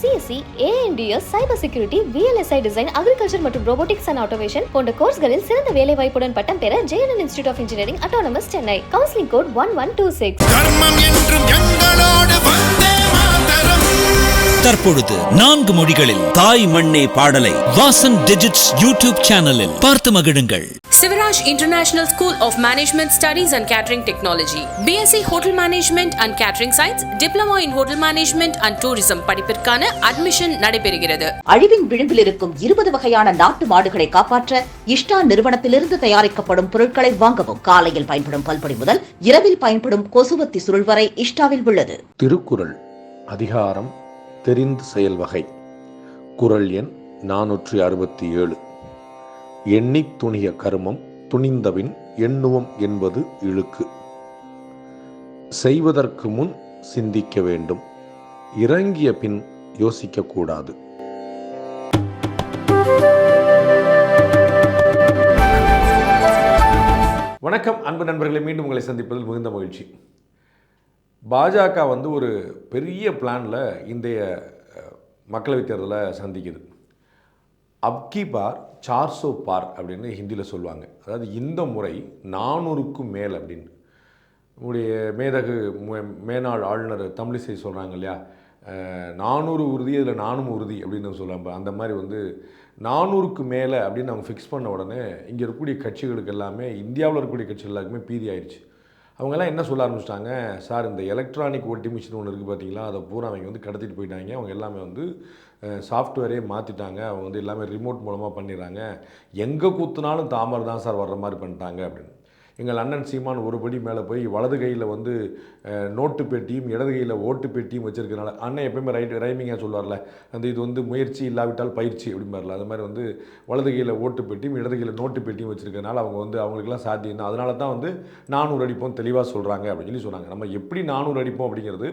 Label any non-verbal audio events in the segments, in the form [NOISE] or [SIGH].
CSC ANDS cyber security VLSI design agriculture மற்றும் robotics and automation போன்ற கோர்ஸ்களில் சிறந்த வேலை வாய்ப்புடன் பட்டம் பெற JNN institute of engineering autonomous Chennai counselling code one one two six தற்பொழுது நான்கு மொழிகளில் தாய் மண்ணே பாடலை வாசன் டிஜிட்ஸ் யூடியூப் சேனலில் பார்த்து மகிழுங்கள். Sivaraj International School of Management Studies and Catering Technology, BSc Hotel Management and Catering Science, Diploma in Hotel Management and Tourism படிப்பிற்கான அட்மிஷன் நடைபெறுகிறது. அழிவின் விளிம்பில் இருக்கும் இருபது வகையான நாட்டு மாடுகளை காப்பாற்ற இஷ்டா நிறுவனத்திலிருந்து தயாரிக்கப்படும் பொருட்களை வாங்கவும் காலையில் பயன்படும் பல்பொடி முதல் இரவில் பயன்படும் கொசுவத்தி சுருள் வரை இஷ்டாவில் உள்ளது. திருக்குறள் அதிகாரம் தெரிந்து செயல் வகை. குறள் எண் நானூற்றி அறுபத்தி ஏழு. எண்ணி துணிய கருமம் துணிந்தபின் எண்ணுவம் என்பது இழுக்கு. செய்வதற்கு முன் சிந்திக்க வேண்டும். இறங்கிய பின் யோசிக்கக்கூடாது வணக்கம் அன்பு நண்பர்களை. மீண்டும் உங்களை சந்திப்பதில் மிகுந்த மகிழ்ச்சி. பாஜக வந்து ஒரு பெரிய பிளானில் இந்திய மக்களவைத் தேர்தலை சந்திக்குது. அப்கி பார் சார்சோ பார் அப்படின்னு ஹிந்தியில் சொல்லுவாங்க. அதாவது இந்த முறை நானூறுக்கும் மேல் அப்படின்னு. நம்முடைய மேதகு மே- மேனாள் ஆளுநர் தமிழிசை சொல்கிறாங்க இல்லையா? நானூறு உறுதி அதில் நானும் உறுதி அப்படின்னு சொல்லுவாங்க அந்த மாதிரி வந்து நானூறுக்கு மேலே அப்படின்னு அவங்க ஃபிக்ஸ் பண்ண உடனே இங்கே இருக்கக்கூடிய கட்சிகளுக்கு எல்லாமே இந்தியாவில் இருக்கக்கூடிய கட்சிகள் எல்லாருக்குமே பீதி ஆயிடுச்சு அவங்கெல்லாம் என்ன சொல்ல ஆரம்பிச்சிட்டாங்க? சார் இந்த எலக்ட்ரானிக் ஓட்டி மிஷின் ஒன்று இருக்குது பார்த்தீங்களா அதை பூரா அவங்க வந்து கடத்திட்டு போயிட்டாங்க. அவங்க எல்லாமே வந்து சாஃப்ட்வேரே மாற்றிட்டாங்க அவங்க வந்து எல்லாமே ரிமோட் மூலமாக பண்ணிடுறாங்க. எங்கே கூத்துனாலும் தாமரை தான் சார் வர்ற மாதிரி பண்ணிட்டாங்க அப்படின்னு. எங்கள் அண்ணன் சீமான் ஒரு படி மேலே போய் வலது கையில் வந்து நோட்டு பெட்டியும் இடது கையில் ஓட்டு பெட்டியும் வச்சுருக்கனால அண்ணன் எப்பயுமே ரைட் ரைமிங்காக சொல்லுவார்ல அந்த இது வந்து முயற்சி இல்லாவிட்டால் பயிற்சி அப்படிம்பார்ல அது மாதிரி வந்து வலது கையில் ஓட்டு பெட்டியும் இடது கையில் நோட்டு பெட்டியும் வச்சுருக்கனால அவங்க வந்து அவங்களுக்குலாம் சாத்தியம் தான் அதனால தான் வந்து நானூறு அடிப்போம் தெளிவாக சொல்கிறாங்க அப்படின்னு சொல்லி சொன்னாங்க. நம்ம எப்படி நானூறு அடிப்போம் அப்படிங்கிறது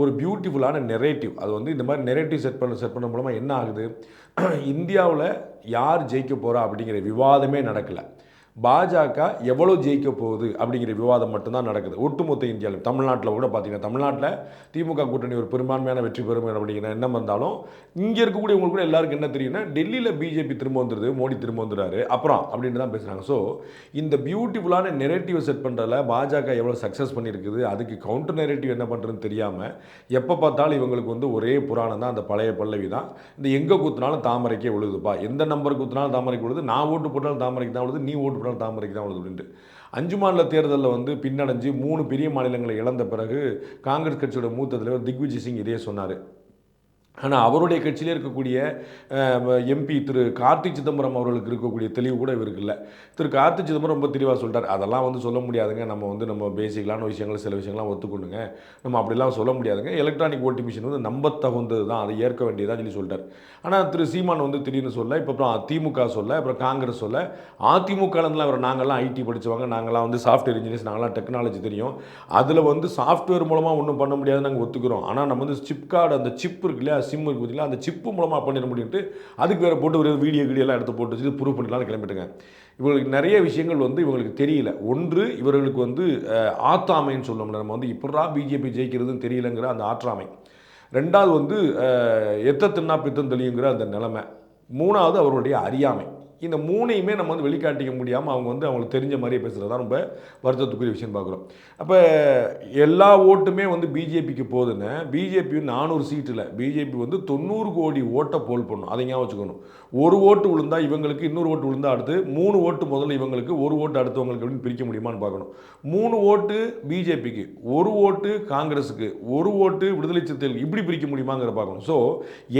ஒரு பியூட்டிஃபுல்லான நெரேட்டிவ் அது வந்து இந்த மாதிரி நெரேட்டிவ் செட் பண்ண செட் பண்ண மூலமாக என்ன ஆகுது? [CLEARS THROAT] இந்தியாவில் யார் ஜெயிக்க போகிறா அப்படிங்கிற விவாதமே நடக்கலை. பாஜக எவ்வளோ ஜெயிக்க போகுது அப்படிங்கிற விவாதம் மட்டும்தான் நடக்குது. ஒட்டுமொத்த இந்தியாவில் தமிழ்நாட்டில் கூட பார்த்தீங்கன்னா தமிழ்நாட்டில் திமுக கூட்டணி ஒரு பெரும்பான்மையான வெற்றி பெறும் அப்படிங்கிற எண்ணம் வந்தாலும் இங்கே இருக்கக்கூடிய உங்களுக்கு கூட எல்லாருக்கும் என்ன தெரியும்னா டெல்லியில் பிஜேபி திரும்ப வந்துடுது மோடி திரும்ப வந்துடுறாரு அப்புறம் அப்படின்னு தான் பேசுகிறாங்க ஸோ இந்த பியூட்டிஃபுல்லான நெரேட்டிவ் செட் பண்ணுறதுல பாஜக எவ்வளோ சக்ஸஸ் பண்ணியிருக்குது அதுக்கு கவுண்டர் நெரேட்டிவ் என்ன பண்ணுறதுன்னு தெரியாமல் எப்போ பார்த்தாலும் இவங்களுக்கு வந்து ஒரே புராணம் தான் அந்த பழைய பல்லவி தான். இந்த எங்கே குத்துனாலும் தாமரைக்கே விழுதுப்பா. எந்த நம்பர் குத்துனாலும் தாமரைக்கு விழுது நான் ஓட்டு போட்டாலும் தாமரைக்கு தான் விழுது நீ ஓட்டு போட்டாலும் தாமரைக்கு தான் அப்படின்ட்டு. அஞ்சு மாநில தேர்தலில் வந்து பின்னடைஞ்சு மூணு பெரிய மாநிலங்களை இழந்த பிறகு காங்கிரஸ் கட்சியோட மூத்த தலைவர் திக்விஜய் சிங் இதே சொன்னார். ஆனால் அவருடைய கட்சியிலே இருக்கக்கூடிய எம்பி திரு கார்த்தி சிதம்பரம் அவர்களுக்கு இருக்கக்கூடிய தெளிவு கூட இவருக்கு இல்லை. திரு கார்த்தி சிதம்பரம் ரொம்ப தெளிவாக சொல்கிறார் அதெல்லாம் வந்து சொல்ல முடியாதுங்க. நம்ம வந்து நம்ம பேசிக்கலான விஷயங்கள் சில விஷயங்கள்லாம் ஒத்துக்கொள்ளுங்க. நம்ம அப்படிலாம் சொல்ல முடியாதுங்க. எலக்ட்ரானிக் ஓட்டிங் மிஷின் வந்து நம்ப தகுந்தது தான் அதை ஏற்க வேண்டியதாக சொல்லி சொல்லிட்டார் ஆனால் திரு சீமான் வந்து திடீர்னு சொல்ல இப்போ அப்புறம் திமுக சொல்ல அப்புறம் காங்கிரஸ் சொல்ல அதிமுகலேருந்துலாம் அவர் நாங்கள்லாம் ஐடி படித்தவங்க நாங்கள்லாம் வந்து சாஃப்ட்வேர் இன்ஜினியர்ஸ் நாங்களாம் டெக்னாலஜி தெரியும். அதில் வந்து சாஃப்ட்வேர் மூலமாக ஒன்றும் பண்ண முடியாது நாங்கள் ஒத்துக்கிறோம். ஆனால் நம்ம வந்து சிப் கார்டு அந்த சிப் இருக்கு இல்லையா? சிம் இருக்கு பார்த்தீங்களா அந்த சிப்பு மூலமாக பண்ணிட முடியும்ட்டு அதுக்கு வேறு போட்டு ஒரு வீடியோ வீடியோலாம் எடுத்து போட்டு வச்சு ப்ரூவ் பண்ணலாம்னு கிளம்பிட்டுங்க. இவங்களுக்கு நிறைய விஷயங்கள் வந்து இவங்களுக்கு தெரியல. ஒன்று இவர்களுக்கு வந்து ஆத்தாமைன்னு சொல்லணும்ல நம்ம வந்து இப்படா பிஜேபி ஜெயிக்கிறதுன்னு தெரியலங்கிற அந்த ஆற்றாமை. ரெண்டாவது வந்து எத்த தின்னா பித்தம் தெளியுங்கிற அந்த நிலைமை. மூணாவது அவர்களுடைய அறியாமை. இந்த மூணையுமே நம்ம வந்து வெளிக்காட்டிக்க முடியாமல் அவங்க வந்து அவங்களுக்கு தெரிஞ்ச மாதிரியே பேசுகிறது தான் ரொம்ப வருத்தத்துக்குரிய விஷயம் பார்க்குறோம். அப்போ எல்லா ஓட்டுமே வந்து பிஜேபிக்கு போகுதுன்னு பிஜேபி நானூறு சீட்டில் பிஜேபி வந்து தொண்ணூறு கோடி ஓட்டை போல் பண்ணும். அதை ஞாபகம் வச்சுக்கணும். ஒரு ஓட்டு விழுந்தா இவங்களுக்கு இன்னொரு ஓட்டு விழுந்தா அடுத்து மூணு ஓட்டு முதல்ல இவங்களுக்கு ஒரு ஓட்டு அடுத்தவங்களுக்கு அப்படின்னு பிரிக்க முடியுமான்னு பார்க்கணும். மூணு ஓட்டு பிஜேபிக்கு ஒரு ஓட்டு காங்கிரஸுக்கு ஒரு ஓட்டு விடுதலை சிறுத்தைகள் இப்படி பிரிக்க முடியுமாங்கிற பார்க்கணும். ஸோ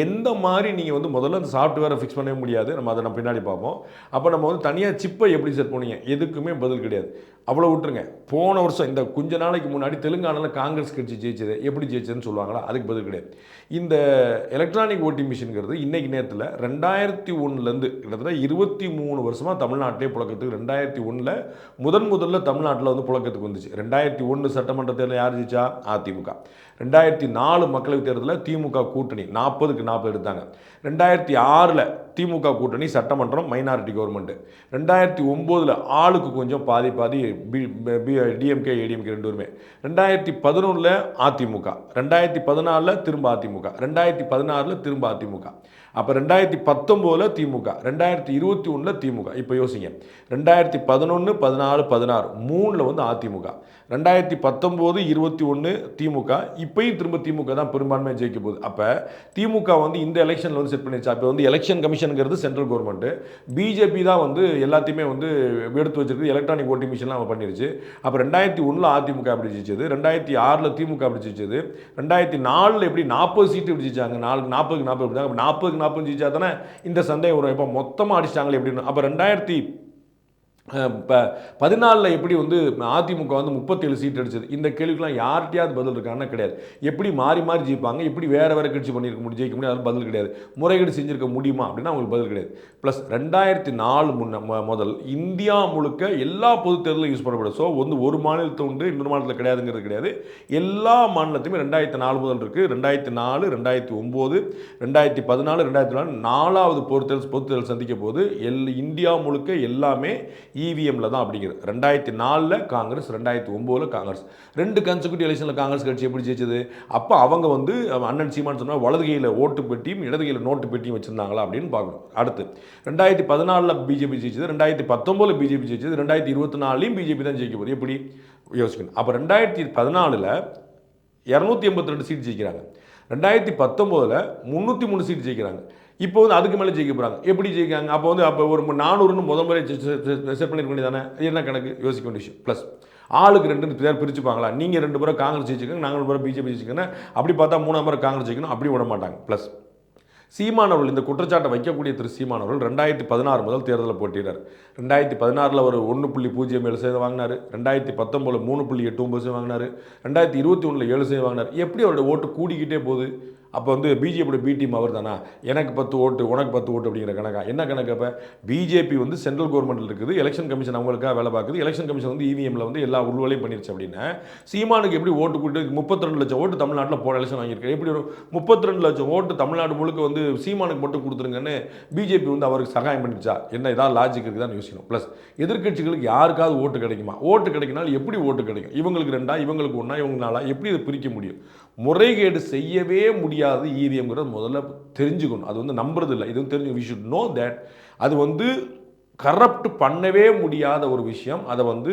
எந்த மாதிரி நீங்கள் வந்து முதல்ல அந்த சாஃப்ட்வேரை ஃபிக்ஸ் பண்ணவே முடியாது. நம்ம அதை நம்ம பின்னாடி பார்ப்போம். அப்போ நம்ம வந்து தனியாக சிப்பை எப்படி செட் பண்ணீங்க எதுக்குமே பதில் கிடையாது. அவ்வளோ விட்டுருங்க. போன வருஷம் இந்த கொஞ்ச நாளைக்கு முன்னாடி தெலுங்கானாவில் காங்கிரஸ் கட்சி ஜெயிச்சது. எப்படி ஜெயிச்சதுன்னு சொல்லுவாங்களா? அதுக்கு பதில் கிடையாது. இந்த எலக்ட்ரானிக் ஓட்டிங் மிஷின்ங்கிறது இன்றைக்கி நேரத்தில் ரெண்டாயிரத்தி ஒன்றுலேருந்து கிட்டத்தட்ட இருபத்தி மூணு வருஷமாக தமிழ்நாட்டிலே புழக்கத்துக்கு ரெண்டாயிரத்தி ஒன்றில் முதன் முதல்ல தமிழ்நாட்டில் வந்து புழக்கத்துக்கு வந்துச்சு. ரெண்டாயிரத்தி ஒன்று சட்டமன்ற தேர்தலில் யார் ஜெயிச்சா? அதிமுக ரெண்டாயிரத்தி நாலு மக்களவைத் தேர்தலில் திமுக கூட்டணி நாற்பதுக்கு நாற்பது எடுத்தாங்க. ரெண்டாயிரத்தி ஆறில் திமுக கூட்டணி சட்டமன்றம் மைனாரிட்டி கவர்மெண்ட்டு ரெண்டாயிரத்தி ஒம்போதில் ஆளுக்கு கொஞ்சம் பாதி பாதி பி டிஎம்கே ஏடிஎம்கே ரெண்டு பேருமே ரெண்டாயிரத்தி பதினொன்றில் அதிமுக. ரெண்டாயிரத்தி பதினாலில் திரும்ப அதிமுக. ரெண்டாயிரத்தி பதினாறில் திரும்ப அதிமுக. அப்போ ரெண்டாயிரத்தி பத்தொம்போதில் திமுக ரெண்டாயிரத்தி இருபத்தி ஒன்றில் திமுக. இப்போ யோசிங்க. ரெண்டாயிரத்தி பதினொன்று பதினாலு பதினாறு மூணில் வந்து அதிமுக. ரெண்டாயிரத்தி பத்தொம்போது இருபத்தி ஒன்று திமுக. இப்பயும் திரும்ப திமுக தான் பெரும்பான்மையாக ஜெயிக்க போகுது. அப்போ திமுக வந்து இந்த எலெக்ஷனில் வந்து செட் பண்ணிடுச்சு. அப்போ வந்து எலெக்ஷன் கமிஷனுங்கிறது சென்ட்ரல் கவர்மெண்ட்டு பிஜேபி தான் வந்து எல்லாத்தையுமே வந்து எடுத்து வச்சிருக்கு எலக்ட்ரானிக் ஓட்டிங் மிஷின்லாம் அவன் பண்ணிருச்சு அப்போ ரெண்டாயிரத்தி ஒன்றில் அதிமுக அப்படி ஜெயிச்சது? ரெண்டாயிரத்தி ஆறில் திமுக அப்படி ஜெயிச்சது? ரெண்டாயிரத்தி நாலில் எப்படி நாற்பது சீட்டு இப்படி ஜெயிச்சாங்க? நாலு நாற்பதுக்கு நாற்பது அப்படி நாற்பதுக்கு நாற்பத்தஞ்சு ஜிச்சா தானே? இந்த சந்தேகம் வரும் இப்போ மொத்தமாக அடிச்சிட்டாங்களே எப்படின்னு. அப்போ ரெண்டாயிரத்தி இப்போ பதினாலில் எப்படி வந்து அதிமுக வந்து முப்பத்தேழு சீட் அடிச்சது? இந்த கேள்விக்கெல்லாம் யார்கிட்டயாவது பதில் இருக்காங்கன்னா கிடையாது. எப்படி மாறி மாறி ஜெயிப்பாங்க? எப்படி வேறு வேறு கட்சி பண்ணியிருக்க முடியும்? ஜெயிக்க முடியும்? அது பதில் கிடையாது. முறைகேடு செஞ்சுருக்க முடியுமா? அப்படின்னா அவங்களுக்கு பதில் கிடையாது. ப்ளஸ் ரெண்டாயிரத்தி நாலு முன்ன முதல் இந்தியா முழுக்க எல்லா பொது தேர்தலும் யூஸ் பண்ணப்படும். ஸோ வந்து ஒரு மாநிலத்தை உண்டு இன்னொரு மாநிலத்தில் கிடையாதுங்கிறது கிடையாது. எல்லா மாநிலத்தையுமே ரெண்டாயிரத்தி நாலு முதல் இருக்குது ரெண்டாயிரத்தி நாலு ரெண்டாயிரத்தி ஒம்பது ரெண்டாயிரத்தி பதினாலு ரெண்டாயிரத்தி நாலு நாலாவது பொது தேர்தல் பொது தேர்தல் சந்திக்க போது எல் இந்தியா முழுக்க எல்லாமே இவிஎம்மில் தான் அப்படிங்கிறது. ரெண்டாயிரத்தி நாலில் காங்கிரஸ் ரெண்டாயிரத்தி ஒம்போதில் காங்கிரஸ். ரெண்டு கன்சிக்யூட்டிவ் எலெக்ஷனில் காங்கிரஸ் கட்சி எப்படி ஜெயிச்சது? அப்போ அவங்க வந்து அண்ணன் சீமான் சொன்னால் வலது கையில் ஓட்டு பெட்டியும் இடது கையில் நோட்டு பெட்டியும் வச்சுருந்தாங்களா அப்படின்னு பார்க்கணும். அடுத்து ரெண்டாயிரத்தி பதினாலில் பிஜேபி ஜெயிச்சது ரெண்டாயிரத்தி பத்தொம்போதில் பிஜேபி ஜெயிச்சது ரெண்டாயிரத்தி இருபத்தி நாலுலையும் பிஜேபி தான் ஜெயிக்க போகுது. எப்படி? யோசிக்கணும். அப்போ ரெண்டாயிரத்தி பதினாலில் இரநூத்தி எண்பத்தி ரெண்டு சீட் ஜெயிக்கிறாங்க. ரெண்டாயிரத்தி பத்தொம்போதில் முந்நூற்றி மூணு சீட் ஜெயிக்கிறாங்க. இப்போ வந்து அதுக்கு மேலே ஜெயிக்க போகிறாங்க எப்படி ஜெயிக்காங்க அப்போ வந்து அப்போ ஒரு நானூறுன்னு முதல் முறை செட் பண்ணிருக்க வேண்டியதானே? என்ன கணக்கு? யோசிக்க வேண்டிய விஷயம். ப்ளஸ் ஆளுக்கு ரெண்டு பேர் பிரிச்சுப்பாங்களா? நீங்கள் ரெண்டு பேரும் காங்கிரஸ் ஜெயிச்சுக்கோங்க நாங்கள் ரெண்டு பேரும் பிஜேபி ஜெயிச்சுக்கோங்க. அப்படி பார்த்தா மூணாம் முறை காங்கிரஸ் ஜெயிக்கணும் அப்படி விட மாட்டாங்க. ப்ளஸ் சீமானவர்கள் இந்த குற்றச்சாட்டை வைக்கக்கூடிய திரு சீமானவர்கள் ரெண்டாயிரத்தி பதினாறு முதல் தேர்தலில் போட்டியிடார் ரெண்டாயிரத்தி பதினாறில் ஒரு ஒன்று புள்ளி பூஜ்ஜியம் ஏழு சதவீதம் வாங்கினார். ரெண்டாயிரத்தி பத்தொம்போது மூணு புள்ளி எட்டு ஒம்பது சதவீதம் வாங்கினார். ரெண்டாயிரத்தி இருபத்தி ஒன்றில் ஏழு சதவீதம் வாங்கினார். எப்படி அவருடைய ஓட்டு கூடிக்கிட்டே போகுது? அப்போ வந்து பிஜேபியோட பி டீம் அவர் தானா எனக்கு பத்து ஓட்டு உனக்கு பத்து ஓட்டு அப்படிங்கிற கணக்கா? என்ன கணக்கு அப்போ? பிஜேபி வந்து சென்ட்ரல் கவர்மெண்ட்டில் இருக்குது எலெக்ஷன் கமிஷன் அவங்களுக்காக வேலை பார்க்குது எலெக்ஷன் கமிஷன் வந்து இவிஎம்மில் வந்து எல்லா உள்வலையும் பண்ணிருச்சு அப்படின்னா சீமானுக்கு எப்படி ஓட்டு கூட்டு முப்பத்தி ரெண்டு லட்சம் ஓட்டு தமிழ்நாட்டில் போன எலெக்ஷன் வாங்கியிருக்காரு. எப்படி ஒரு முப்பத்தி ரெண்டு லட்சம் ஓட்டு தமிழ்நாடு முழுக்க வந்து சீமானுக்கு மட்டும் கொடுத்துருங்கன்னு பிஜேபி வந்து அவருக்கு சகாயம் பண்ணிடுச்சா என்ன ஏதாவது லாஜிக் இருக்குதான்னு யோசிக்கணும் ப்ளஸ் எதிர்க்கட்சிகளுக்கு யாருக்காவது ஓட்டு கிடைக்குமா? ஓட்டு கிடைக்கினாலும் எப்படி ஓட்டு கிடைக்கும்? இவங்களுக்கு ரெண்டா இவங்களுக்கு ஒன்றா இவங்க நாளா எப்படி இதை பிரிக்க முடியும்? முறைகேடு செய்யவே முடியாது. இவிஎம்ங்கிறது முதல்ல தெரிஞ்சுக்கணும். அது வந்து நம்புறது இல்லை இது வந்து தெரிஞ்சு வி ஷுட் நோ தேட் அது வந்து கரப்ட் பண்ணவே முடியாத ஒரு விஷயம். அதை வந்து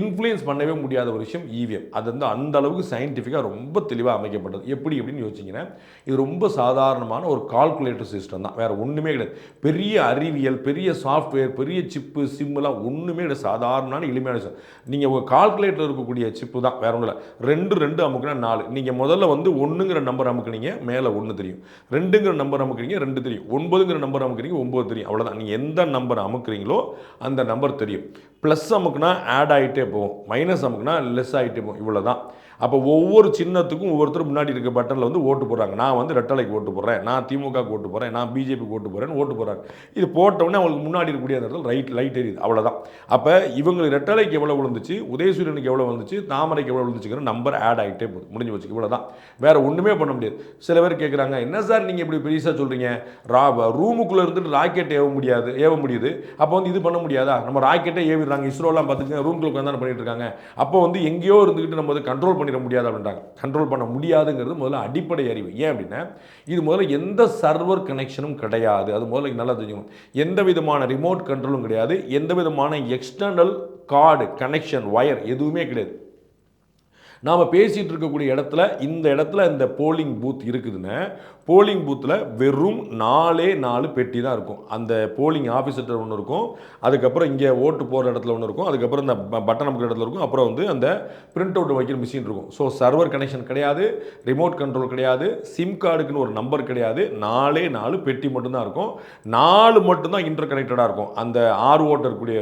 இன்ஃப்ளூயன்ஸ் பண்ணவே முடியாத ஒரு விஷயம் இவிஎம் அது வந்து அந்த அளவுக்கு சயின்டிஃபிக்காக ரொம்ப தெளிவாக அமைக்கப்பட்டது. எப்படி எப்படின்னு யோசிச்சிங்கன்னா இது ரொம்ப சாதாரணமான ஒரு கால்குலேட்டர் சிஸ்டம் தான். வேறு ஒன்றுமே கிடையாது. பெரிய அறிவியல் பெரிய சாஃப்ட்வேர் பெரிய சிப்பு சிம்முலாம் ஒன்றுமே கிடையாது. சாதாரணமான எளிமையான விஷயம். நீங்கள் உங்கள் கால்குலேட்டர் இருக்கக்கூடிய சிப்பு தான். வேற ஒன்றும் இல்லை. ரெண்டு ரெண்டு அமுக்குனா நாலு. நீங்கள் முதல்ல வந்து ஒன்றுங்கிற நம்பர் அமுக்குனீங்க மேலே ஒன்று தெரியும். ரெண்டுங்கிற நம்பர் அமுக்குறீங்க ரெண்டு தெரியும். ஒன்பதுங்கிற நம்பர் அமுக்குறீங்க ஒம்பது தெரியும். அவ்வளோதான் நீங்கள் எந்த நம்பர் பார்க்குறீங்களோ அந்த நம்பர் தெரியும். ப்ளஸ் அமுக்குனா ஆட் ஆகிட்டே போகும். மைனஸ் அமுக்குனா லெஸ் ஆகிட்டே போகும். இவ்வளோ தான் அப்போ ஒவ்வொரு சின்னத்துக்கும் ஒவ்வொருத்தரும் முன்னாடி இருக்க பட்டனில் வந்து ஓட்டு போடுறாங்க. நான் வந்து ரெட்டலைக்கு ஓட்டு போடுறேன். நான் திமுக ஓட்டு போடுறேன். நான் பிஜேபி ஓட்டு போடுறேன்னு ஓட்டு போடுறாங்க. இது போட்டவுடனே அவங்களுக்கு முன்னாடி இருக்கக்கூடிய அந்த இடத்துல ரைட் லைட் எரியுது. அவ்வளோதான் அப்போ இவங்களுக்கு ரெட்டலைக்கு எவ்வளோ விழுந்துச்சு? உதயசூரியனுக்கு எவ்வளோ வந்துச்சு தாமரைக்கு எவ்வளோ விழுந்துச்சுங்கிற நம்பர் ஆட் ஆகிட்டே போகுது. முடிஞ்சு வச்சு இவ்வளோ தான் வேறு ஒன்றுமே பண்ண முடியாது. சில பேர் கேட்குறாங்க என்ன சார் நீங்கள் இப்படி பெருசாக சொல்கிறீங்க ரா ரூமுக்குள்ளே இருந்துட்டு ராக்கெட் ஏவ முடியாது ஏவ முடியுது. அப்போ வந்து இது பண்ண முடியாதா? நம்ம ராக்கெட்டை ஏவிடுறாங்க. இஸ்ரோலாம் பார்த்துட்டு ரூம்குள்ள உட்காந்து பண்ணிட்டு இருக்காங்க. அப்போ வந்து எங்கேயோ இருந்துக்கிட்டு நம்ம வந்து கண்ட்ரோல் பண்ணிட முடியாது அப்படின்றாங்க. கண்ட்ரோல் பண்ண முடியாதுங்கிறது முதல்ல அடிப்படை அறிவு. ஏன் அப்படின்னா இது முதல்ல எந்த சர்வர் கனெக்ஷனும் கிடையாது. அது முதல்ல நல்லா தெரிஞ்சுக்கணும். எந்த விதமான ரிமோட் கண்ட்ரோலும் கிடையாது. எந்த விதமான எக்ஸ்டர்னல் கார்டு கனெக்ஷன் ஒயர் எதுவுமே கிடையாது. நாம் பேசிகிட்டு இருக்கக்கூடிய இடத்துல இந்த இடத்துல இந்த போலிங் பூத் இருக்குதுன்னு போலிங் பூத்தில் வெறும் நாலே நாலு பெட்டி தான் இருக்கும். அந்த போலிங் ஆஃபீஸர்கிட்ட ஒன்று இருக்கும். அதுக்கப்புறம் இங்கே ஓட்டு போகிற இடத்துல ஒன்று இருக்கும். அதுக்கப்புறம் இந்த பட்டன் அமைக்கிற இடத்துல இருக்கும். அப்புறம் வந்து அந்த பிரிண்ட் அவுட் வைக்கிற மிஷின் இருக்கும். ஸோ சர்வர் கனெக்ஷன் கிடையாது. ரிமோட் கண்ட்ரோல் கிடையாது. சிம் கார்டுக்குன்னு ஒரு நம்பர் கிடையாது. நாலே நாலு பெட்டி மட்டும்தான் இருக்கும். நாலு மட்டும்தான் இன்டர் கனெக்டடாக இருக்கும். அந்த ஆறு ஓட்டர் இருக்கக்கூடிய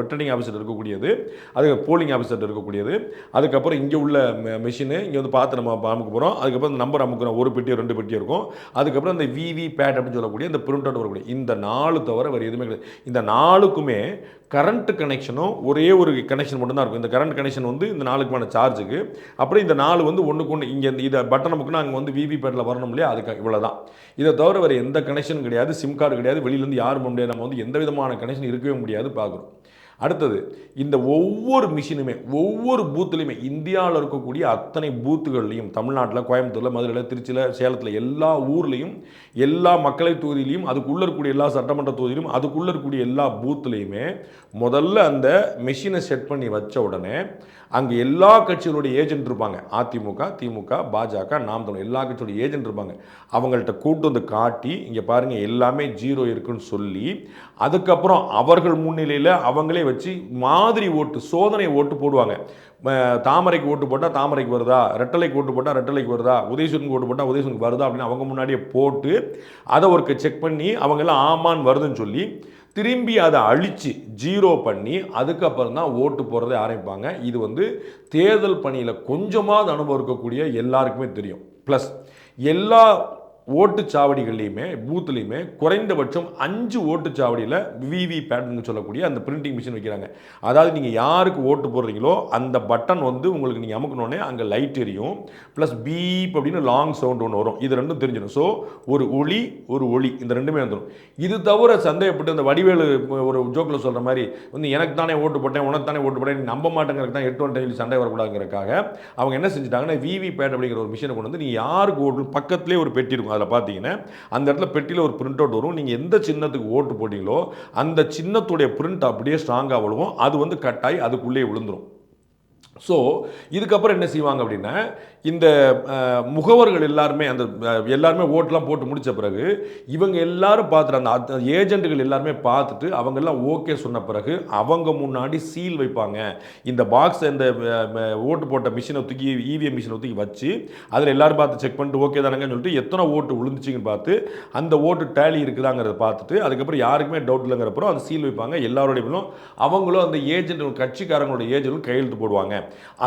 ரிட்டர்னிங் ஆஃபீஸர் இருக்கக்கூடியது. அது போலிங் ஆஃபீஸர் இருக்கக்கூடியது. அதுக்கப்புறம் இங்கே உள்ள மிஷினு இங்கே வந்து பார்த்து நம்ம அமுக்க போகிறோம் அதுக்கப்புறம் நம்பர் அமுக்கிறோம் ஒரு பெட்டி ரெண்டு பெட்டி இருக்கும் அதுக்கப்புறம் இந்த விவி பேட் அப்படின்னு சொல்லக்கூடிய இந்த பிரிண்ட் அவுட் வரக்கூடிய இந்த நாலு தவிர வேறு எதுவுமே கிடையாது. இந்த நாலுக்குமே கரண்ட் கனெக்ஷனும் ஒரே ஒரு கனெக்ஷன் மட்டும்தான் இருக்கும். இந்த கரண்ட் கனெக்ஷன் வந்து இந்த நாளுக்குமான சார்ஜுக்கு அப்புறம் இந்த நாலு வந்து ஒன்றுக்கு ஒன்று இங்கே இதை பட்டன் நமக்குன்னா அங்கே வந்து விவி பேட்டில் வரணும் இல்லையா? அதுக்கு இவ்வளோ தான் இதை தவிர வேறு எந்த கனெக்ஷன் கிடையாது. சிம் கார்டு கிடையாது. வெளியிலேருந்து யாரும் பண்ண முடியாது. நம்ம வந்து எந்த விதமான கனெக்ஷன் இருக்கவே முடியாது பார்க்குறோம். அடுத்தது இந்த ஒவ்வொரு மிஷினுமே ஒவ்வொரு பூத்துலையுமே இந்தியாவில் இருக்கக்கூடிய அத்தனை பூத்துகள்லையும் தமிழ்நாட்டில் கோயம்புத்தூரில் மதுரையில் திருச்சியில் சேலத்தில் எல்லா ஊர்லேயும் எல்லா மக்களை தொகுதியிலையும் அதுக்குள்ளே இருக்கக்கூடிய எல்லா சட்டமன்ற தொகுதியிலும் அதுக்குள்ளே இருக்கக்கூடிய எல்லா பூத்துலேயுமே முதல்ல அந்த மிஷினை செட் பண்ணி வச்ச உடனே அங்கே எல்லா கட்சிகளுடைய ஏஜென்ட் இருப்பாங்க. அதிமுக திமுக பாஜக நாம் தமிழ் எல்லா கட்சியோடைய ஏஜென்ட் இருப்பாங்க. அவங்கள்ட்ட கூட்டு வந்து காட்டி இங்கே பாருங்கள் எல்லாமே ஜீரோ இருக்குன்னு சொல்லி அதுக்கப்புறம் அவர்கள் முன்னிலையில் அவங்களே வச்சு மாதிரி ஓட்டு சோதனை ஓட்டு போடுவாங்க. தாமரைக்கு ஓட்டு போட்டால் தாமரைக்கு வருதா? ரெட்டலைக்கு ஓட்டு போட்டால் ரெட்டலைக்கு வருதா? உதயசூரனுக்கு ஓட்டு போட்டால் உதயசூரனுக்கு வருதா? அப்படின்னு அவங்க முன்னாடியே போட்டு அதை ஒரு செக் பண்ணி அவங்கெல்லாம் ஆமான்னு வருதுன்னு சொல்லி திரும்பி அதை அழித்து ஜீரோ பண்ணி அதுக்கப்புறம் தான் ஓட்டு போடுறதை ஆரம்பிப்பாங்க. இது வந்து தேர்தல் பணியில் கொஞ்சமாவது அனுபவம் இருக்கக்கூடிய எல்லாருக்குமே தெரியும். ப்ளஸ் எல்லா ஓட்டுச்சாவடிகள்லையுமே பூத்துலேயுமே குறைந்தபட்சம் அஞ்சு ஓட்டுச்சாவடியில் விவி பேட்னு சொல்லக்கூடிய அந்த பிரிண்டிங் மிஷின் வைக்கிறாங்க. அதாவது நீங்கள் யாருக்கு ஓட்டு போடுறீங்களோ அந்த பட்டன் வந்து உங்களுக்கு நீங்கள் அமுக்கணுன்னே அங்கே லைட் எரியும். ப்ளஸ் பீப் அப்படின்னு லாங் சவுண்ட் ஒன்று வரும். இது ரெண்டும் தெரிஞ்சிடும். ஸோ ஒரு ஒளி ஒரு ஒளி. இந்த ரெண்டுமே வந்துடும். இது தவிர சந்தேகப்பட்டு அந்த வடிவேலு ஒரு ஜோக்கில் சொல்கிற மாதிரி வந்து எனக்கு தானே ஓட்டு போட்டேன் உனக்கு தானே ஓட்டு போட்டேன் நம்ப மாட்டேங்கிறதுக்கு தான் எட்டு ஒன் சொல்லி சண்டை வரக்கூடாதுங்கிறக்காக அவங்க என்ன செஞ்சுட்டாங்கன்னா விவி பேட் அப்படிங்கிற ஒரு மிஷினை கொண்டு வந்து நீங்கள் யாருக்கு ஓட்டு பக்கத்துலேயே ஒரு பெட்டி இருக்கும். அதில் பார்த்தீங்கன்னா அந்த இடத்துல பெட்டியில் ஒரு பிரிண்ட் அவுட் வரும். நீங்கள் எந்த சின்னத்துக்கு ஓட்டு போட்டீங்களோ அந்த சின்னத்துடைய பிரிண்ட் அப்படியே ஸ்ட்ராங்காக விழுவும். அது வந்து கட்டாயி அதுக்குள்ளேயே விழுந்துடும் ஸோ இதுக்கப்புறம் என்ன செய்வாங்க அப்படின்னா இந்த முகவர்கள் எல்லாருமே அந்த எல்லாருமே ஓட்டெலாம் போட்டு முடித்த பிறகு இவங்க எல்லாரும் பார்த்துட்டு அந்த ஏஜெண்ட்டுகள் எல்லாருமே பார்த்துட்டு அவங்கெல்லாம் ஓகே சொன்ன பிறகு அவங்க முன்னாடி சீல் வைப்பாங்க. இந்த பாக்ஸ் இந்த ஓட்டு போட்ட மிஷினை தூக்கி இவிஎம் மிஷினை தூக்கி வச்சு அதில் எல்லோரும் பார்த்து செக் பண்ணிட்டு ஓகே தானங்கன்னு சொல்லிட்டு எத்தனை ஓட்டு விழுந்துச்சிங்கன்னு பார்த்து அந்த ஓட்டு டேலி இருக்குதாங்கிறத பார்த்துட்டு அதுக்கப்புறம் யாருக்குமே டவுட் இல்லைங்கிறப்பறம் அந்த சீல் வைப்பாங்க. எல்லாரோடையும் அவங்களும் அந்த ஏஜென்ட் கட்சிக்காரங்களோட ஏஜென்ட்டும் கையெழுத்து போடுவாங்க.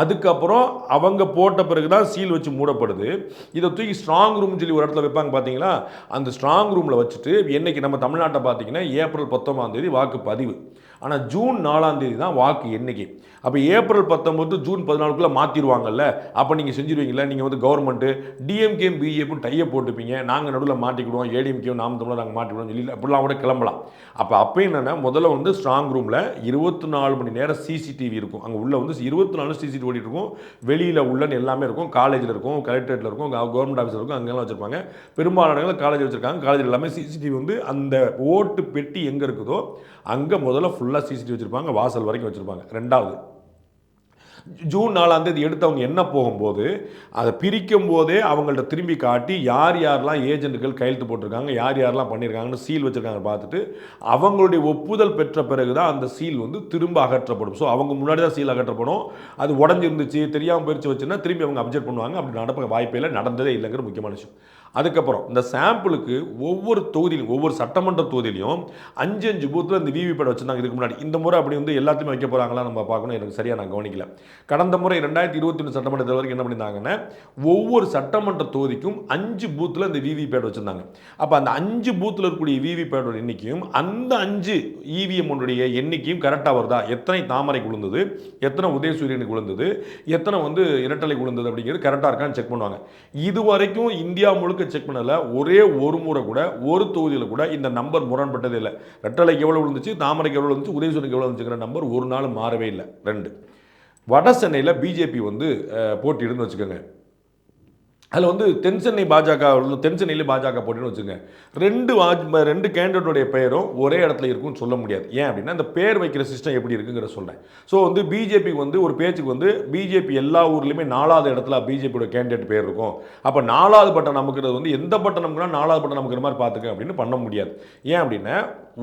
அதுக்கப்புறம் அவங்க போட்ட பிறகு தான் சீல் வச்சு மூடப்படுது. இதை தூக்கி ஸ்ட்ராங் ரூம் சொல்லி ஒரு இடத்துல வைப்பாங்க பார்த்தீங்களா அந்த ஸ்ட்ராங் ரூமில் வச்சுட்டு என்றைக்கு நம்ம தமிழ்நாட்டை பார்த்தீங்கன்னா ஏப்ரல் பத்தொம்பதாம் தேதி வாக்குப்பதிவு. ஆனால் ஜூன் நாலாம் தேதி தான் வாக்கு எண்ணிக்கை. அப்போ ஏப்ரல் பத்தொம்பது ஜூன் பதினாலுக்குள்ளே மாற்றிடுவாங்கல்ல அப்போ நீங்கள் செஞ்சிருவீங்களா நீங்கள் வந்து கவர்மெண்ட்டு டிஎம்கேம் பிஜேபியும் டையை போட்டுப்பீங்க. நாங்கள் நடுவில் மாட்டிக்கிடுவோம். ஏடிஎம்கேவும் நாம் தமிழ் நாங்கள் மாட்டிக்கிடுவோம் சொல்லி அப்படிலாம் கூட கிளம்பலாம். அப்போ அப்போ என்னென்னா முதல்ல வந்து ஸ்ட்ராங் ரூமில் இருபத்தி நாலு மணி நேரம் சிசிடிவி இருக்கும். அங்கே உள்ள வந்து இருபத்தி நாலு சிசிடிவி ஓடிட்டு இருக்கும் வெளியில் உள்ளன்னு எல்லாமே இருக்கும். காலேஜில் இருக்கும் கலெக்டரேட்டில் இருக்கும் கவர்மெண்ட் ஆஃபீஸில் இருக்கும் அங்கெல்லாம் வச்சுருப்பாங்க. பெரும்பாலான இடங்களில் காலேஜ் வச்சுருக்காங்க. காலேஜ் எல்லாமே சிசிடிவி வந்து அந்த ஓட்டு பெட்டி எங்கே இருக்குதோ அங்கே முதல்ல ஃபுல் ஃபுல்லாக சிசிடிவி வச்சுருப்பாங்க வாசல் வரைக்கும் வச்சுருப்பாங்க. ரெண்டாவது ஜூன் நாலாம் தேதி எடுத்தவங்க என்ன போகும்போது அதை பிரிக்கும் போதே அவங்கள்ட்ட திரும்பி காட்டி யார் யாரெல்லாம் ஏஜென்ட்டுகள் கையெழுத்து போட்டிருக்காங்க யார் யாரெல்லாம் பண்ணியிருக்காங்கன்னு சீல் வச்சுருக்காங்க பார்த்துட்டு அவங்களுடைய ஒப்புதல் பெற்ற பிறகு தான் அந்த சீல் வந்து திரும்ப அகற்றப்படும். ஸோ அவங்க முன்னாடி தான் சீல் அகற்றப்படும். அது உடஞ்சிருந்துச்சு தெரியாமல் பிரித்து வச்சுன்னா திரும்பி அவங்க அப்ஜெக்ட் பண்ணுவாங்க. அப்படி நடப்ப வாய்ப்பே இல்லை நடந்ததே இல்லைங்கிற முக்கியமான விஷயம். அதுக்கப்புறம் இந்த சாம்பிளுக்கு ஒவ்வொரு தொகுதியிலும் ஒவ்வொரு சட்டமன்ற தொகுதியிலையும் அஞ்சு அஞ்சு பூத்தில் இந்த விவிபேட் வச்சுருந்தாங்க. இதுக்கு முன்னாடி இந்த முறை அப்படி வந்து எல்லாத்தையுமே வைக்க போகிறாங்களா நம்ம பார்க்கணும். எனக்கு சரியாக நான் கவனிக்கல. கடந்த முறை ரெண்டாயிரத்தி இருபத்தி ஒன்று சட்டமன்ற தேர்தல் வரைக்கும் என்ன பண்ணியிருந்தாங்கன்னா ஒவ்வொரு சட்டமன்ற தொகுதிக்கும் அஞ்சு பூத்தில் இந்த விவிபேட் வச்சுருந்தாங்க. அப்போ அந்த அஞ்சு பூத்தில் இருக்கக்கூடிய விவிபேட்டோட எண்ணிக்கையும் அந்த அஞ்சு இவிஎம் உடைய எண்ணிக்கையும் கரெக்டாக வருதா? எத்தனை தாமரை விழுந்தது எத்தனை உதயசூரியனுக்கு விழுந்தது எத்தனை வந்து இரட்டலை விழுந்தது அப்படிங்கிறது கரெக்டாக இருக்கான்னு செக் பண்ணுவாங்க. இது வரைக்கும் இந்தியா முழுக்க செக் பண்ணல ஒரே ஒரு முறை கூட ஒரு தொகுதியில் கூட இந்த நம்பர் முரண்பட்டதே இல்லை. ரெட்டலைக்கு எவ்வளோ இருந்துச்சு தாமரைக்கு எவ்வளோ இருந்துச்சு உதயசூரியனுக்கு எவ்வளோ இருந்துச்சுங்கிற நம்பர் ஒரு நாள் மாறவே இல்லை. ரெண்டு. வட சென்னையில் பிஜேபி வந்து போட்டியிடுன்னு வச்சுக்கோங்க. அதில் வந்து தென்சென்னை பாஜக தென்சென்னையிலே பாஜக போட்டின்னு வச்சுங்க ரெண்டு வாஜ் ரெண்டு கேண்டிடேட்டுடைய பெயரும் ஒரே இடத்துல இருக்கும்னு சொல்ல முடியாது. ஏன் அப்படின்னா இந்த பேர் வைக்கிற சிஸ்டம் எப்படி இருக்குங்கிற சொல்கிறேன் ஸோ வந்து பிஜேபிக்கு வந்து ஒரு பேச்சுக்கு வந்து பிஜேபி எல்லா ஊர்லேயுமே நாலாவது இடத்துல பிஜேபியோட கேண்டிடேட் பேர் இருக்கும். அப்போ நாலாவது பட்டம் நமக்குறது வந்து எந்த பட்டம் நமக்குனா நாலாவது பட்டம் நமக்குற மாதிரி பார்த்துக்க அப்படின்னு பண்ண முடியாது. ஏன் அப்படின்னா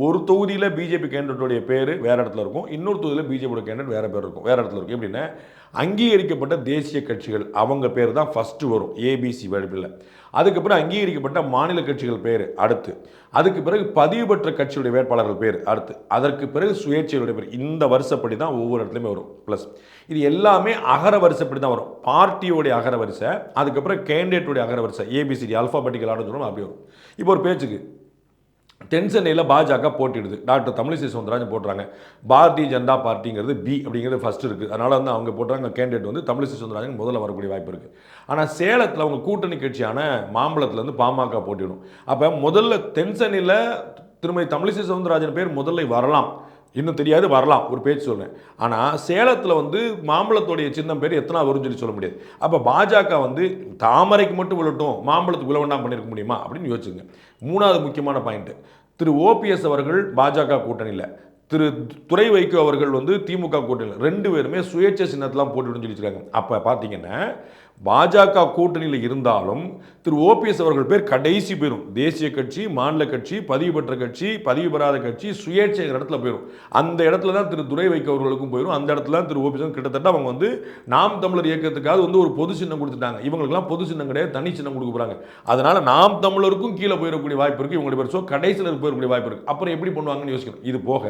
ஒரு தொகுதியில் பிஜேபி கேண்டிடேட்டுடைய பேர் வேறு இடத்துல இருக்கும். இன்னொரு தொகுதியில் பிஜேபியோட கேண்டிடேட் வேறு பேர் இருக்கும். வேறு இடத்துல இருக்கும். எப்படின்னா அங்கீகரிக்கப்பட்ட தேசிய கட்சிகள் அவங்க பேர் தான் ஃபஸ்ட்டு வரும் ஏபிசி வடிவில் அதுக்கப்புறம் அங்கீகரிக்கப்பட்ட மாநில கட்சிகள் பேர் அடுத்து. அதுக்கு பிறகு பதிவு பெற்ற கட்சியுடைய வேட்பாளர்கள் பேர் அடுத்து. அதற்கு பிறகு சுயேட்சையுடைய பேர் இந்த வருஷப்படி தான் ஒவ்வொரு இடத்துலையுமே வரும் ப்ளஸ் இது எல்லாமே அகர வரிசைப்படி தான் வரும். பார்ட்டியோடைய அகர வரிசை அதுக்கப்புறம் கேண்டிடேட்டுடைய அகர வரிசை ஏபிசிடி அல்ஃபாபெட்டிக்கல் ஆர்டர் சொல்லணும் அப்படி வரும். இப்போ ஒரு பேச்சுக்கு தென் சென்னையில் பாஜக போட்டிடுது. டாக்டர் தமிழிசை சவுந்தரராஜன் போட்டுறாங்க. பாரதிய ஜனதா பார்ட்டிங்கிறது பி அப்படிங்கிறது ஃபர்ஸ்ட் இருக்குது அதனால் வந்து அவங்க போட்டுறாங்க கேண்டிடேட் வந்து தமிழிசை சவுந்தரராஜன் முதல்ல வரக்கூடிய வாய்ப்பு இருக்குது ஆனால் சேலத்தில் அவங்க கூட்டணி கட்சியான மாம்பழத்துலேருந்து பாமக போட்டிடும் அப்போ முதல்ல தென் சென்னையில் திருமதி தமிழிசை சவுந்தரராஜன் பேர் முதல்ல வரலாம். இன்னும் தெரியாது வரலாம். ஒரு பேச்சு சொல்கிறேன் ஆனால் சேலத்தில் வந்து மாம்பழத்தோடைய சின்னம் பேர் எத்தனை வரும்னு சொல்லி சொல்ல முடியாது. அப்போ பாஜக வந்து தாமரைக்கு மட்டும் விழட்டும் மாம்பழத்துக்கு விழ பண்ணியிருக்க முடியுமா அப்படின்னு யோசிச்சுங்க. மூணாவது முக்கியமான பாயிண்ட்டு திரு ஓபிஎஸ் அவர்கள் பாஜக கூட்டணியில் திரு துறை வைகோ அவர்கள் வந்து திமுக கூட்டணியில் ரெண்டு பேருமே சுயேட்சை சின்னத்தெலாம் போட்டுவிடுன்னு சொல்லிச்சிருக்காங்க அப்போ பார்த்தீங்கன்னா பாஜக கூட்டணியில் இருந்தாலும் திரு ஓபிஎஸ் அவர்கள் பேர் கடைசி போயிடும் தேசிய கட்சி மாநில கட்சி பதிவு பெற்ற கட்சி பதிவு பெறாத கட்சி சுயேட்சைங்கிற இடத்துல போயிடும் அந்த இடத்துல தான் திரு துரை வைக்க அவர்களுக்கும் போயிடும் அந்த இடத்துல தான் திரு ஓபிஎஸ் கிட்டத்தட்ட அவங்க வந்து நாம் தமிழர் இயக்கத்துக்காக வந்து ஒரு பொது சின்னம் கொடுத்துட்டாங்க. இவங்களுக்குலாம் பொது சின்னம் கிடையாது. தனி சின்னம் கொடுக்க போகிறாங்க அதனால நாம் தமிழருக்கும் கீழே போயிடக்கூடிய வாய்ப்பு இருக்குது இவங்களுடைய பேர் ஸோ கடைசியில் போயிடக்கூடிய வாய்ப்பு இருக்குது அப்புறம் எப்படி பண்ணுவாங்கன்னு யோசிக்கணும். இது போக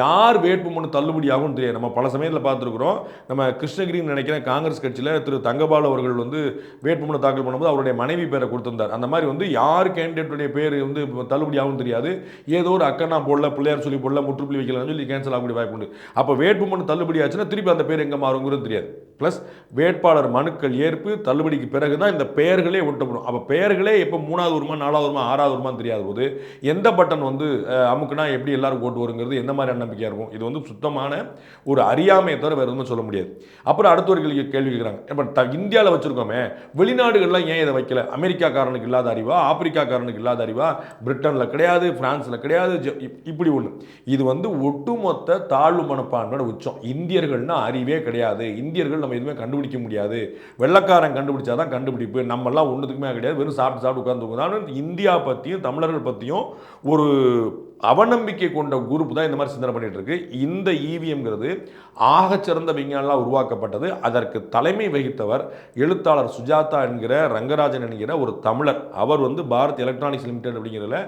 யார் வேட்புமனு தள்ளுபடி ஆகும்னு தெரியாது. நம்ம பல சமயத்தில் பார்த்துருக்குறோம். நம்ம கிருஷ்ணகிரின்னு நினைக்கிறேன். காங்கிரஸ் கட்சியில் திரு தங்கபாலு அவர்கள் வந்து வேட்புமனு தாக்கல் பண்ணும்போது அவருடைய மனைவி பேரை கொடுத்திருந்தார். அந்த மாதிரி வந்து யார் கேண்டிடேட்டுடைய பேர் வந்து தள்ளுபடி ஆகும்னு தெரியாது. ஏதோ ஒரு அக்கா நான் போடல பிள்ளையார் சொல்லி போடல முற்றுப்புள்ளி வைக்கலாம்னு சொல்லி கேன்சல் ஆகக்கூடிய வாய்ப்பு உண்டு. அப்போ வேட்புமனு தள்ளுபடி ஆச்சுன்னா திருப்பி அந்த பேர் எங்கே மாறுங்கிறது தெரியாது. ப்ளஸ் வேட்பாளர் மனுக்கள் ஏற்பு தள்ளுபடிக்கு பிறகு தான் இந்த பெயர்களே ஒட்டப்படும். அப்போ பெயர்களே எப்போ மூணாவது வருமா நாலாவது வருமா ஆறாவது வருமானு தெரியாத போது எந்த பட்டன் வந்து அமுக்குனா எப்படி எல்லாரும் ஓட்டு வருங்கிறது எந்த மாதிரி நம்பிக்கையாக இருக்கும்? இது வந்து சுத்தமான ஒரு அறியாமையை தவிர வேறு எதுவும் சொல்ல முடியாது. அப்புறம் அடுத்த ஒரு கேள்வி கேள்வி கேட்குறாங்க இப்போ த இந்தியாவில் வச்சுருக்கோமே வெளிநாடுகள்லாம் ஏன் இதை வைக்கல? அமெரிக்காக்காரனுக்கு இல்லாத அறிவா? ஆப்பிரிக்காக்காரனுக்கு இல்லாத அறிவா? பிரிட்டனில் கிடையாது பிரான்ஸில் கிடையாது இப்- இப்படி ஒன்று இது வந்து ஒட்டுமொத்த தாழ்வு மனப்பான்மையோட உச்சம். இந்தியர்கள்னா அறிவே கிடையாது. இந்தியர்கள் நம்ம எதுவுமே கண்டுபிடிக்க முடியாது. வெள்ளக்காரன் கண்டுபிடிச்சாதான் கண்டுபிடிப்பு. நம்மெல்லாம் ஒன்றுத்துக்குமே கிடையாது வெறும் சாப்பிட்டு சாப்பிட்டு உட்காந்து இந்தியா பற்றியும் தமிழர்கள் பற்றியும் ஒரு அவநம்பிக்கை கொண்ட குரூப் தான் இந்த மாதிரி சிந்தனை பண்ணிட்டு இருக்கு இந்த இவிஎம்ங்கிறது ஆகச்சிறந்த விஞ்ஞானலாம் உருவாக்கப்பட்டது. அதற்கு தலைமை வகித்தவர் எழுத்தாளர் சுஜாதா என்கிற ரங்கராஜன் என்கிற ஒரு தமிழர். அவர் வந்து பாரத் எலக்ட்ரானிக்ஸ் லிமிடெட் அப்படிங்கிறதுல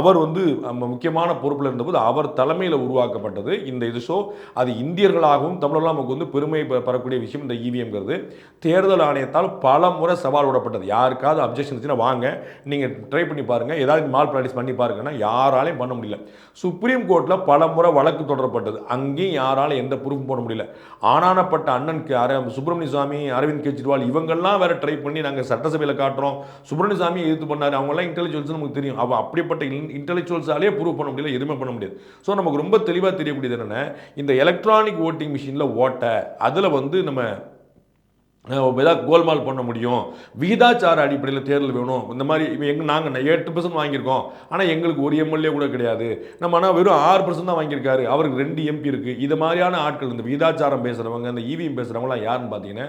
அவர் வந்து நம்ம முக்கியமான பொறுப்பில் இருந்தபோது அவர் தலைமையில் உருவாக்கப்பட்டது. இந்த இது ஷோ அது இந்தியர்களாகவும் தமிழர்களாக நமக்கு வந்து பெருமை பெறக்கூடிய விஷயம் இந்த இவிஎம்ங்கிறது தேர்தல் ஆணையத்தால் பல முறை சவால் விடப்பட்டது. யாருக்காவது அப்ஜெக்ஷன் இருந்துச்சுன்னா வாங்க. நீங்கள் ட்ரை பண்ணி பாருங்கள் ஏதாவது மால் ப்ராக்டிஸ் பண்ணி பாருங்கன்னா யாராலையும் பண்ண முடியல. சுப்ரீம் கோர்ட்டில் பல முறை வழக்கு தொடரப்பட்டது. அங்கேயும் யாராலும் எந்த ப்ரூஃப் போட முடியல. ஆனானப்பட்ட அண்ணன் அர சுப்பிரமணிய சாமி அரவிந்த் கெஜ்ரிவால் இவங்கெல்லாம் வேற ட்ரை பண்ணி நாங்கள் சட்டசபையில் காட்டுறோம். சுப்பிரமணிய சாமி எதிர்த்து பண்ணார். அவங்கெல்லாம் இன்டெலிஜுவல்ஸ் நமக்கு தெரியும். அவள் அப்படிப்பட்ட இன்டெலிஜுவல்ஸாலே ப்ரூவ் பண்ண முடியல எதுவுமே பண்ண முடியாது. ஸோ நமக்கு ரொம்ப தெளிவாக தெரியக்கூடியது என்னென்ன இந்த எலக்ட்ரானிக் ஓட்டிங் மிஷினில் ஓட்ட அதில் வந்து நம்ம ஏதாவது கோல்மால் பண்ண முடியும்? விகிதாச்சார அடிப்படையில் தேர்தல் வேணும். இந்த மாதிரி இப்போ நாங்கள் எட்டு பர்சன்ட் வாங்கியிருக்கோம். ஆனால் எங்களுக்கு ஒரு எம்எல்ஏ கூட கிடையாது. நம்ம ஆனால் வெறும் ஆறு பர்சன்ட் தான் வாங்கியிருக்காரு. அவருக்கு ரெண்டு எம்பி இருக்குது இது மாதிரியான ஆட்கள் இந்த விகிதாச்சாரம் பேசுகிறவங்க இந்த இவிஎம் பேசுகிறவங்களாம் யாருன்னு பார்த்தீங்கன்னா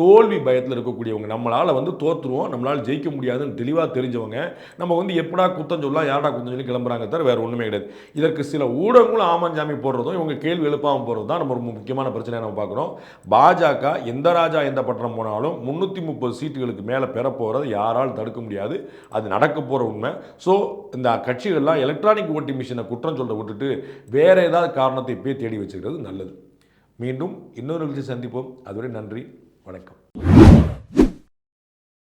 தோல்வி பயத்தில் இருக்கக்கூடியவங்க. நம்மளால் வந்து தோற்றுருவோம் நம்மளால் ஜெயிக்க முடியாதுன்னு தெளிவாக தெரிஞ்சவங்க. நம்ம வந்து எப்படா குத்தம் சொல்லலாம் யாரடா குத்தம் சொல்லி கிளம்புறாங்க தவிர வேறு ஒன்றுமே கிடையாது. இதற்கு சில ஊடகங்களும் ஆமஞ்சாமி போடுறதும் இவங்க கேள்வி எழுப்பாமல் போகிறது தான் நம்ம ஒரு முக்கியமான பிரச்சனையை நம்ம பார்க்குறோம் பாஜக எந்த ராஜா எந்த பட்டணம் போனாலும் முந்நூற்றி முப்பது சீட்டுகளுக்கு மேலே பெறப்போகிறது யாராலும் தடுக்க முடியாது. அது நடக்க போகிற உண்மை. ஸோ இந்த கட்சிகள்லாம் எலக்ட்ரானிக் ஓட்டிங் மிஷினை குற்றம் சொல்ல விட்டுட்டு வேற ஏதாவது காரணத்தை போய் தேடி வச்சுக்கிறது நல்லது. மீண்டும் இன்னொரு நிகழ்ச்சி சந்திப்போம். அதுவரை நன்றி. வணக்கம்.